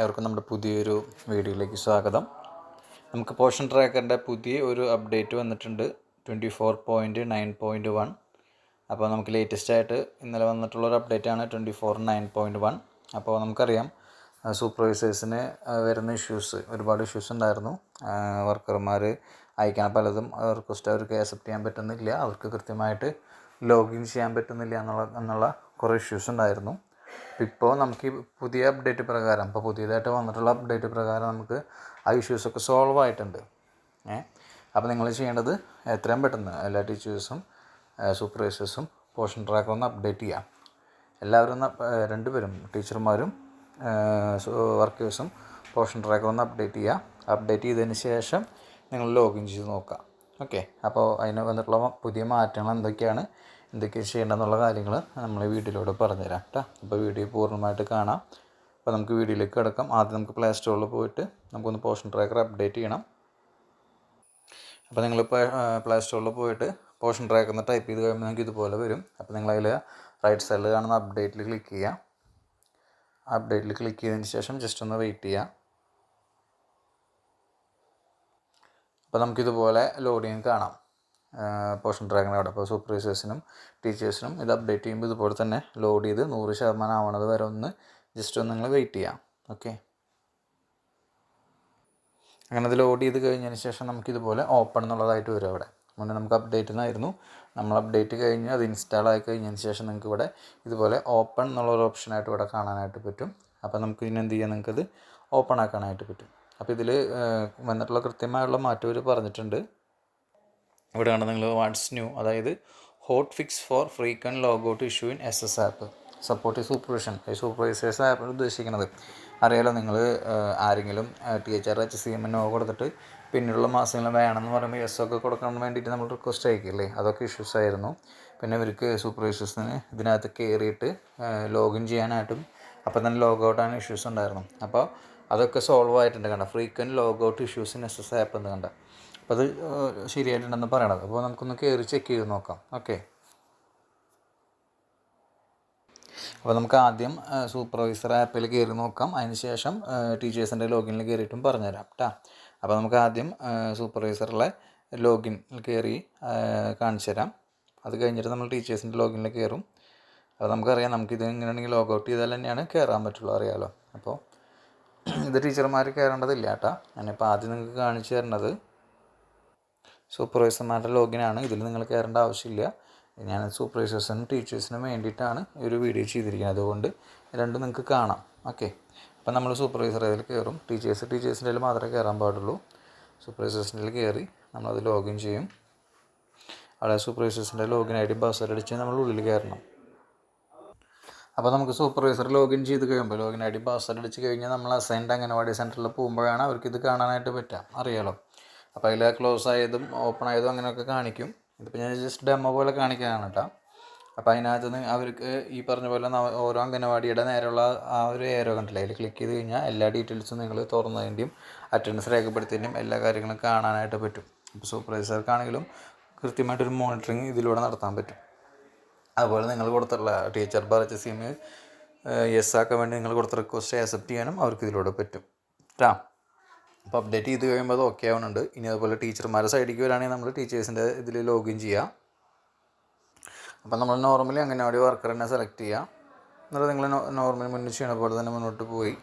ഏവർക്കും നമ്മുടെ പുതിയൊരു വീഡിയോയിലേക്ക് സ്വാഗതം. നമുക്ക് പോഷൻ ട്രാക്കറിന്റെ പുതിയ ഒരു അപ്ഡേറ്റ് വന്നിട്ടുണ്ട്. Twenty four point nine point one അപ്പോൾ നമുക്ക് ലേറ്റസ്റ്റ് ആയിട്ട് ഇന്നലെ വന്നിട്ടുള്ള ഒരു അപ്ഡേറ്റ് ആണ് twenty four nine point one അപ്പോൾ നമുക്കറിയാം സൂപ്പർവൈസേഴ്സിന് വരുന്ന ഇഷ്യൂസ് ഒരുപാട് ഇഷ്യൂസ് ഉണ്ടായിരുന്നു. വർക്കർമാർ അയക്കാൻ പലതും റിക്വസ്റ്റ് അവർക്ക് അക്സെപ്റ്റ് ചെയ്യാൻ പറ്റുന്നില്ല. അവർക്ക് കൃത്യമായിട്ട് ലോഗിൻ ചെയ്യാൻ പറ്റുന്നില്ല എന്നുള്ള എന്നുള്ള കുറേ ഇഷ്യൂസ് ഉണ്ടായിരുന്നു. ഇപ്പോൾ നമുക്ക് ഈ പുതിയ അപ്ഡേറ്റ് പ്രകാരം ഇപ്പോൾ പുതിയതായിട്ട് വന്നിട്ടുള്ള അപ്ഡേറ്റ് പ്രകാരം നമുക്ക് ആ ഇഷ്യൂസൊക്കെ സോൾവ് ആയിട്ടുണ്ട്. ഏ? അപ്പോൾ നിങ്ങൾ ചെയ്യേണ്ടത് എത്രയും പെട്ടെന്ന് എല്ലാ ടീച്ചേഴ്സും സൂപ്പർവൈസേഴ്സും പോഷൻ ട്രാക്കർ ഒന്ന് അപ്ഡേറ്റ് ചെയ്യാം. എല്ലാവരും ഒന്ന് ഏഹ് രണ്ടുപേരും ടീച്ചർമാരും വർക്കേഴ്സും പോഷൻ ട്രാക്കർ ഒന്ന് അപ്ഡേറ്റ് ചെയ്യുക അപ്ഡേറ്റ് ചെയ്തതിന് ശേഷം നിങ്ങൾ ലോഗിൻ ചെയ്ത് നോക്കുക ഓക്കെ അപ്പോൾ അതിന് വന്നിട്ടുള്ള പുതിയ മാറ്റങ്ങൾ എന്തൊക്കെയാണ്? എന്തൊക്കെ ചെയ്യേണ്ടതെന്നുള്ള കാര്യങ്ങൾ നമ്മൾ വീട്ടിലൂടെ പറഞ്ഞുതരാം കേട്ടോ അപ്പോൾ വീഡിയോ പൂർണമായിട്ട് കാണാം. അപ്പോൾ നമുക്ക് വീഡിയോയിലേക്ക് കിടക്കാം. ആദ്യം നമുക്ക് പ്ലേ സ്റ്റോറിൽ പോയിട്ട് നമുക്കൊന്ന് പോഷൻ ട്രാക്കർ അപ്ഡേറ്റ് ചെയ്യണം. അപ്പോൾ നിങ്ങൾ പ്ലേ സ്റ്റോറിൽ പോയിട്ട് പോഷൻ ട്രാക്കർ എന്ന് ടൈപ്പ് ചെയ്ത് കഴിയുമ്പോൾ നിങ്ങൾക്ക് ഇതുപോലെ വരും. അപ്പോൾ നിങ്ങൾ അതിൽ റൈറ്റ് സൈഡിൽ കാണുന്ന അപ്ഡേറ്റിൽ ക്ലിക്ക് ചെയ്യുക അപ്ഡേറ്റിൽ ക്ലിക്ക് ചെയ്തതിന് ശേഷം ജസ്റ്റ് ഒന്ന് വെയിറ്റ് ചെയ്യുക അപ്പോൾ നമുക്കിതുപോലെ ലോഡിങ് കാണാം. പോഷൻ ട്രാക്കിന്റെ അവിടെ അപ്പോൾ സൂപ്പർവൈസേഴ്സിനും ടീച്ചേഴ്സിനും ഇത് അപ്ഡേറ്റ് ചെയ്യുമ്പോൾ ഇതുപോലെ തന്നെ ലോഡ് ചെയ്ത് നൂറ് ശതമാനം ആവണത് വരെ ഒന്ന് ജസ്റ്റ് ഒന്ന് നിങ്ങൾ വെയിറ്റ് ചെയ്യാം. ഓക്കെ അങ്ങനെ അത് ലോഡ് ചെയ്ത് കഴിഞ്ഞതിന് ശേഷം നമുക്കിതുപോലെ ഓപ്പൺ എന്നുള്ളതായിട്ട് വരും അവിടെ. മുന്നേ നമുക്ക് അപ്ഡേറ്റ് എന്നായിരുന്നു നമ്മൾ അപ്ഡേറ്റ് കഴിഞ്ഞ് അത് ഇൻസ്റ്റാൾ ആയി കഴിഞ്ഞതിന് ശേഷം നിങ്ങൾക്ക് ഇവിടെ ഇതുപോലെ ഓപ്പൺ എന്നുള്ള ഒരു ഓപ്ഷനായിട്ട് ഇവിടെ കാണാനായിട്ട് പറ്റും. അപ്പോൾ നമുക്ക് ഇതിന് എന്ത് ചെയ്യാം? നിങ്ങൾക്കത് ഓപ്പൺ ആക്കാനായിട്ട് പറ്റും. അപ്പോൾ ഇതിൽ വന്നിട്ടുള്ള കൃത്യമായുള്ള മാറ്റം ഇവർ പറഞ്ഞിട്ടുണ്ട്. ഇവിടെയാണ് നിങ്ങൾ വാട്സ് ന്യൂ അതായത് hot fix for frequent logout issue in S S app supportive supervision supervisors app ഉദ്ദേശിക്കുന്നത് അറിയാലോ നിങ്ങൾ ആരെങ്കിലും T H R H C M no കൊടുത്തിട്ട് പിന്നീടുള്ള മാസങ്ങൾ വേണമെന്ന് പറയുമ്പോൾ എസ് ഒക്കെ കൊടുക്കാൻ വേണ്ടിയിട്ട് നമ്മൾ റിക്വസ്റ്റ് അയക്കില്ലേ? അതൊക്കെ ഇഷ്യൂസ് ആയിരുന്നു. പിന്നെ ഇവർക്ക് സൂപ്പർവൈസേഴ്സിന് ഇതിനകത്ത് കയറിയിട്ട് ലോഗിൻ ചെയ്യാനായിട്ടും അപ്പം തന്നെ ലോഗ് ആണ് ഇഷ്യൂസ് ഉണ്ടായിരുന്നു അപ്പോൾ അതൊക്കെ സോൾവ് ആയിട്ടുണ്ട് കണ്ട. Frequent log out issues S app എന്ന് കണ്ട. അപ്പോൾ അത് ശരിയായിട്ടുണ്ടെന്ന് പറയണത് അപ്പോൾ നമുക്കൊന്ന് കയറി ചെക്ക് ചെയ്ത് നോക്കാം. ഓക്കെ അപ്പോൾ നമുക്ക് ആദ്യം സൂപ്പർവൈസർ ആപ്പിൽ കയറി നോക്കാം. അതിനുശേഷം ടീച്ചേഴ്സിന്റെ ലോഗിനിൽ കയറിയിട്ടും പറഞ്ഞുതരാം കേട്ടോ അപ്പോൾ നമുക്ക് ആദ്യം സൂപ്പർവൈസറിലെ ലോഗിനിൽ കയറി കാണിച്ചു തരാം അത് കഴിഞ്ഞിട്ട് നമ്മൾ ടീച്ചേഴ്സിന്റെ ലോഗിനിൽ കയറും അപ്പോൾ നമുക്കറിയാം നമുക്കിത് ഇങ്ങനെയാണെങ്കിൽ ലോഗ് ഔട്ട് ചെയ്താൽ തന്നെയാണ് കയറാൻ പറ്റുള്ളൂ അറിയാമല്ലോ അപ്പോൾ ഇത് ടീച്ചർമാർ കയറേണ്ടതില്ല കേട്ടോ ഞാനിപ്പോൾ ആദ്യം നിങ്ങൾക്ക് കാണിച്ചു തരുന്നത് സൂപ്പർവൈസർമാരുടെ ആണ് ഇതിൽ നിങ്ങൾ കയറേണ്ട ആവശ്യമില്ല. ഞാൻ സൂപ്പർവൈസേഴ്സിനും ടീച്ചേഴ്സിനും വേണ്ടിയിട്ടാണ് ഈ ഒരു വീഡിയോ ചെയ്തിരിക്കുന്നത്. അതുകൊണ്ട് രണ്ടും നിങ്ങൾക്ക് കാണാം. ഓക്കെ. അപ്പം നമ്മൾ സൂപ്പർവൈസർ അതിൽ കയറും. ടീച്ചേഴ്സ് ടീച്ചേഴ്സിന്റെ മാത്രമേ കയറാൻ പാടുള്ളൂ. സൂപ്പർവൈസേഴ്സിന്റെ കയറി നമ്മളത് ലോഗിൻ ചെയ്യും. അവിടെ സൂപ്പർവൈസേഴ്സിന്റെ ലോഗിൻ ഐ ഡി പാസ്വേഡ് അടിച്ച് നമ്മൾ ഉള്ളിൽ കയറണം. അപ്പോൾ നമുക്ക് സൂപ്പർവൈസർ ലോഗിൻ ചെയ്ത് കഴിയുമ്പോൾ ലോഗിൻ ഐ ഡി പാസ്വേഡ് അടിച്ച് കഴിഞ്ഞാൽ നമ്മൾ അസൈൻഡ് അംഗനവാടി സെന്ററിൽ പോകുമ്പോഴാണ് അവർക്ക് ഇത് കാണാനായിട്ട് പറ്റുക. അറിയാലോ? അപ്പോൾ അതിൽ ക്ലോസ് ആയതും ഓപ്പൺ ആയതും അങ്ങനെയൊക്കെ കാണിക്കും. ഇതിപ്പോൾ ഞാൻ ജസ്റ്റ് ഡെമോ പോലെ കാണിക്കാനാണ് കേട്ടോ അപ്പോൾ അതിനകത്ത് നിന്ന് അവർക്ക് ഈ പറഞ്ഞ പോലെ ഓരോ അംഗനവാടിയുടെ നേരെയുള്ള ആ ഒരു ഏരോ കണ്ടില്ലേ? അതിൽ ക്ലിക്ക് ചെയ്ത് കഴിഞ്ഞാൽ എല്ലാ ഡീറ്റെയിൽസും നിങ്ങൾ തുറന്നതിന്റെയും അറ്റൻഡൻസ് രേഖപ്പെടുത്തിയതിന്റെയും എല്ലാ കാര്യങ്ങളും കാണാനായിട്ട് പറ്റും. ഇപ്പോൾ സൂപ്പർവൈസർക്കാണെങ്കിലും കൃത്യമായിട്ടൊരു മോണിറ്ററിങ് ഇതിലൂടെ നടത്താൻ പറ്റും. അതുപോലെ നിങ്ങൾ കൊടുത്തുള്ള ടീച്ചർ പറഞ്ഞ സിം യെസ് ആക്കാൻ വേണ്ടി നിങ്ങൾ കൊടുത്ത റിക്വസ്റ്റ് ആക്സെപ്റ്റ് ചെയ്യാനും അവർക്ക് ഇതിലൂടെ പറ്റും. കേട്ടോ അപ്പോൾ അപ്ഡേറ്റ് ചെയ്ത് കഴിയുമ്പോൾ അത് ഓക്കെ ആവുന്നുണ്ട്. ഇനി അതുപോലെ ടീച്ചർമാരുടെ സൈഡിലേക്ക് വരികയാണെങ്കിൽ നമ്മൾ ടീച്ചേഴ്സിന്റെ ഇതിൽ ലോഗിൻ ചെയ്യാം. അപ്പോൾ നമ്മൾ നോർമലി അംഗനവാടി വർക്കർ തന്നെ സെലക്ട് ചെയ്യുക എന്നിട്ട് നിങ്ങൾ നോർമലി മുന്നിൽ ചെയ്യണ പോലെ തന്നെ മുന്നോട്ട് പോയി.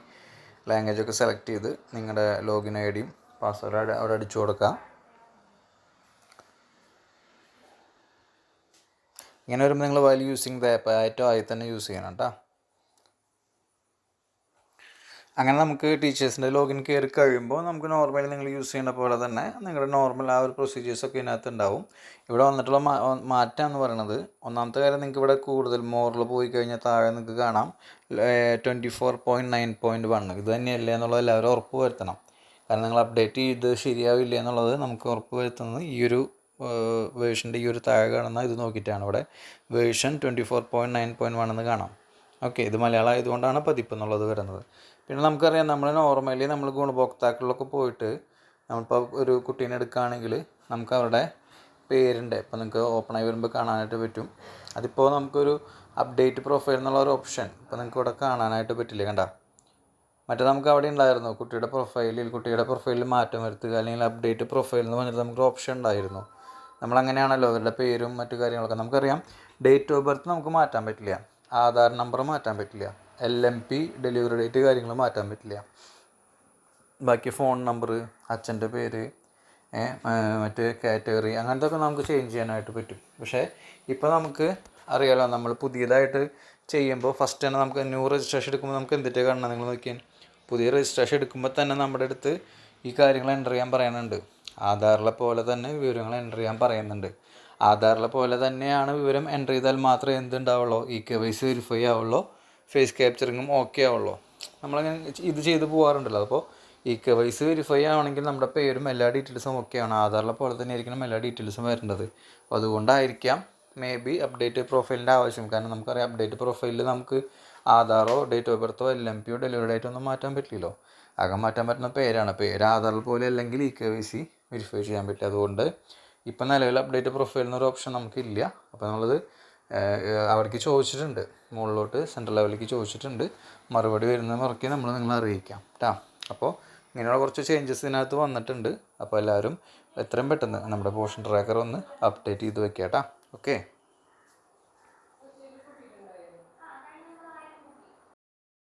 ലാംഗ്വേജ് ഒക്കെ സെലക്ട് ചെയ്ത് നിങ്ങളുടെ ലോഗിൻ ഐ ഡിയും പാസ്വേഡ് അവിടെ അടിച്ചു കൊടുക്കുക ഇങ്ങനെ വരുമ്പോൾ നിങ്ങൾ വൈൽ യൂസിങ് ദ ആപ്പ് ഏറ്റവും ആയി തന്നെ യൂസ് ചെയ്യണം കേട്ടോ. അങ്ങനെ നമുക്ക് ടീച്ചേഴ്സിന്റെ ലോഗിൻ കയറി കഴിയുമ്പോൾ നമുക്ക് നോർമലി നിങ്ങൾ യൂസ് ചെയ്യുന്ന പോലെ തന്നെ നിങ്ങളുടെ നോർമൽ ആ ഒരു പ്രൊസീജിയേഴ്സൊക്കെ ഇതിനകത്ത് ഉണ്ടാവും. ഇവിടെ വന്നിട്ടുള്ള മാറ്റം എന്ന് പറയുന്നത് ഒന്നാമത്തെ കാര്യം നിങ്ങൾക്ക് ഇവിടെ കൂടുതൽ മോറിൽ പോയി കഴിഞ്ഞാൽ താഴെ നിങ്ങൾക്ക് കാണാം. Twenty four point nine point one ഇത് തന്നെയല്ലേ എന്നുള്ളത് എല്ലാവരും ഉറപ്പ് വരുത്തണം. കാരണം നിങ്ങൾ അപ്ഡേറ്റ് ചെയ്ത് ശരിയാവില്ല എന്നുള്ളത് നമുക്ക് ഉറപ്പ് വരുത്തുന്നത് ഈ ഒരു വേർഷന്റെ ഈ ഒരു താഴെ കാണുന്ന ഇത് നോക്കിയിട്ടാണ്. ഇവിടെ version twenty four point nine point one എന്ന് കാണാം. ഓക്കെ ഇത് മലയാളം ആയതുകൊണ്ടാണ് പതിപ്പ് എന്നുള്ളത് വരുന്നത്. പിന്നെ നമുക്കറിയാം നമ്മൾ നോർമലി നമ്മൾ ഗുണഭോക്താക്കളിലൊക്കെ പോയിട്ട് നമ്മളിപ്പോൾ ഒരു കുട്ടീനെ എടുക്കുകയാണെങ്കിൽ നമുക്ക് അവരുടെ പേരുണ്ട് ഇപ്പോൾ നിങ്ങൾക്ക് ഓപ്പണായി വരുമ്പോൾ കാണാനായിട്ട് പറ്റും. അതിപ്പോൾ നമുക്കൊരു അപ്ഡേറ്റ് പ്രൊഫൈൽ എന്നുള്ള ഒരു ഓപ്ഷൻ ഇപ്പോൾ നിങ്ങൾക്ക് ഇവിടെ കാണാനായിട്ട് പറ്റില്ല? കണ്ട? മറ്റേ നമുക്ക് അവിടെ ഉണ്ടായിരുന്നു. കുട്ടിയുടെ പ്രൊഫൈലിൽ കുട്ടിയുടെ പ്രൊഫൈലിൽ മാറ്റം വരുത്തുക അല്ലെങ്കിൽ അപ്ഡേറ്റ് പ്രൊഫൈൽ എന്ന് പറഞ്ഞിട്ട് നമുക്ക് ഓപ്ഷൻ ഉണ്ടായിരുന്നു. നമ്മളങ്ങനെയാണല്ലോ അവരുടെ പേരും മറ്റു കാര്യങ്ങളൊക്കെ. നമുക്കറിയാം ഡേറ്റ് ഓഫ് ബർത്ത് നമുക്ക് മാറ്റാൻ പറ്റില്ല. ആധാർ നമ്പർ മാറ്റാൻ പറ്റില്ല. L M P delivery date കാര്യങ്ങൾ മാറ്റാൻ പറ്റില്ല. ബാക്കി ഫോൺ നമ്പർ അച്ഛന്റെ പേര് മറ്റ് കാറ്റഗറി അങ്ങനത്തെ ഒക്കെ നമുക്ക് ചേഞ്ച് ചെയ്യാനായിട്ട് പറ്റും. പക്ഷേ ഇപ്പോൾ നമുക്ക് അറിയാലോ നമ്മൾ പുതിയതായിട്ട് ചെയ്യുമ്പോൾ ഫസ്റ്റ് തന്നെ നമുക്ക് ന്യൂ രജിസ്ട്രേഷൻ എടുക്കുമ്പോൾ നമുക്ക് എന്തിട്ട് കാണണം നിങ്ങൾ നോക്കിയാൽ പുതിയ രജിസ്ട്രേഷൻ എടുക്കുമ്പോൾ തന്നെ നമ്മുടെ അടുത്ത് ഈ കാര്യങ്ങൾ എന്റർ ചെയ്യാൻ പറയുന്നുണ്ട്. ആധാറിലെ പോലെ തന്നെ വിവരങ്ങൾ എന്റർ ചെയ്യാൻ പറയുന്നുണ്ട്. ആധാറിലെ പോലെ തന്നെയാണ് വിവരം എന്റർ ചെയ്താൽ മാത്രമേ എന്തുണ്ടാവുള്ളൂ? ഈ കെ വൈ സി വെരിഫൈ ആവുള്ളൂ. ഫേസ് ക്യാപ്ചറിങ്ങും ഓക്കെ ആവുള്ളൂ. നമ്മളങ്ങനെ ഇത് ചെയ്ത് പോകാറുണ്ടല്ലോ അപ്പോൾ ഈ കെ വൈസ് വെരിഫൈ ആവണമെങ്കിൽ നമ്മുടെ പേരും എല്ലാ ഡീറ്റെയിൽസും ഒക്കെയാണ് ആധാറിലെ പോലെ തന്നെ ആയിരിക്കണം എല്ലാ ഡീറ്റെയിൽസും വരേണ്ടത്. അപ്പോൾ അതുകൊണ്ടായിരിക്കാം മേ ബി അപ്ഡേറ്റ് പ്രൊഫൈലിന്റെ ആവശ്യം. കാരണം നമുക്കറിയാം അപ്ഡേറ്റ് പ്രൊഫൈലിൽ നമുക്ക് ആധാറോ ഡേറ്റ് ഓഫ് ബർത്തോ എൽ എം പിയോ ഡെലിവറി ഡേറ്റോ ഒന്നും മാറ്റാൻ പറ്റില്ലല്ലോ. ആകെ മാറ്റാൻ പറ്റുന്ന പേരാണ്. പേര് ആധാറിൽ പോലെ അല്ലെങ്കിൽ ഈ കെ വൈ സി വെരിഫൈ ചെയ്യാൻ പറ്റും അതുകൊണ്ട് ഇപ്പം നിലവിൽ അപ്ഡേറ്റ് പ്രൊഫൈൽ എന്നൊരു ഓപ്ഷൻ നമുക്കില്ല. അപ്പോൾ നമ്മളത് അവർക്ക് ചോദിച്ചിട്ടുണ്ട്. മുകളിലോട്ട് സെൻട്രൽ ലെവലിലേക്ക് ചോദിച്ചിട്ടുണ്ട്. മറുപടി വരുന്ന മുറയ്ക്ക് നമ്മൾ നിങ്ങളെ അറിയിക്കാം കേട്ടോ അപ്പോൾ ഇങ്ങനെയുള്ള കുറച്ച് ചേഞ്ചസ് ഇതിനകത്ത് വന്നിട്ടുണ്ട്. അപ്പോൾ എല്ലാവരും എത്രയും പെട്ടെന്ന് നമ്മുടെ പോഷൻ ട്രാക്കർ ഒന്ന് അപ്ഡേറ്റ് ചെയ്ത് വെക്കാം കേട്ടോ ഓക്കെ